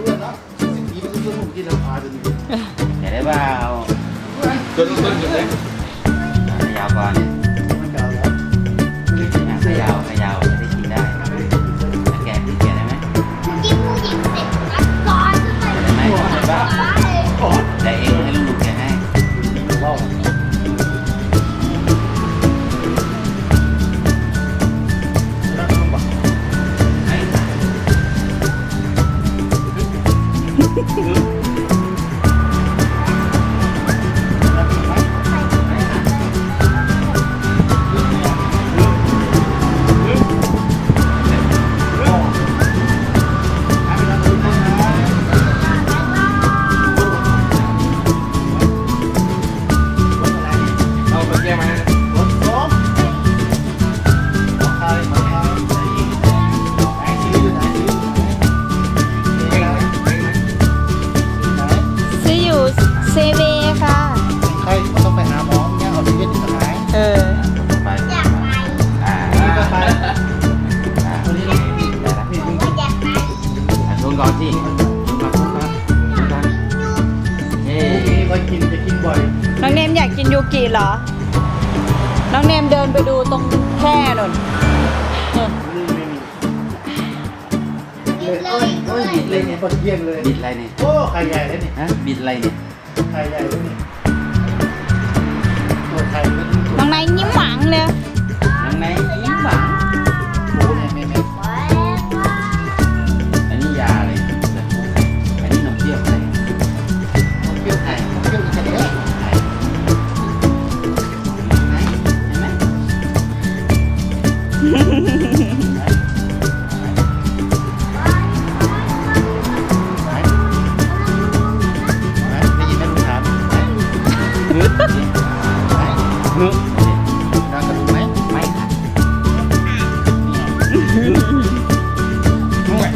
รู้เลยเนาะสิ่งนี้มันก็ต้องกินราคาจนเห็นได้เปล่า จนจนจนเลย เซเวค่ะ ใครต้องไปหาหมอเนี่ยเอาไปเย็นที่ไหนเออ ไปอยากไปอ่านี่ก็ไปอ่าตัวนี้ได้ละนี่มึงก็อยากไปอะชนก่อนสิชนก่อนชนก่อนชนก่อนเฮ้นี่คอยกินจะกินบ่อยน้องเนมอยากกินยูกิเหรอ น้องเนมเดินไปดูตรงแค่นนเออนี่ไม่มีเลยเอ้ยเอ้ยเลยเนี่ยบดเยี่ยมเลยบิดอะไรเนี่ยโอ้ไข่ใหญ่เลยนี่ฮะบิดอะไรเนี่ย ไข่ใหญ่เลยนี่ตัวไข่ก็น้องนายยิ้มหวังเลยยังไงยิ้มหวังหมูเนี่ยไม่ไม่ไปไปอันนี้ยาเลยอันนี้นมเปรี้ยวอะไรเขาเกี่ยวไข่เขาเกี่ยวจะได้ไหนไหนเห็นไหมไห ฮึดไหนฮึดดังกระดูกไหมไม่ค่ะห่วย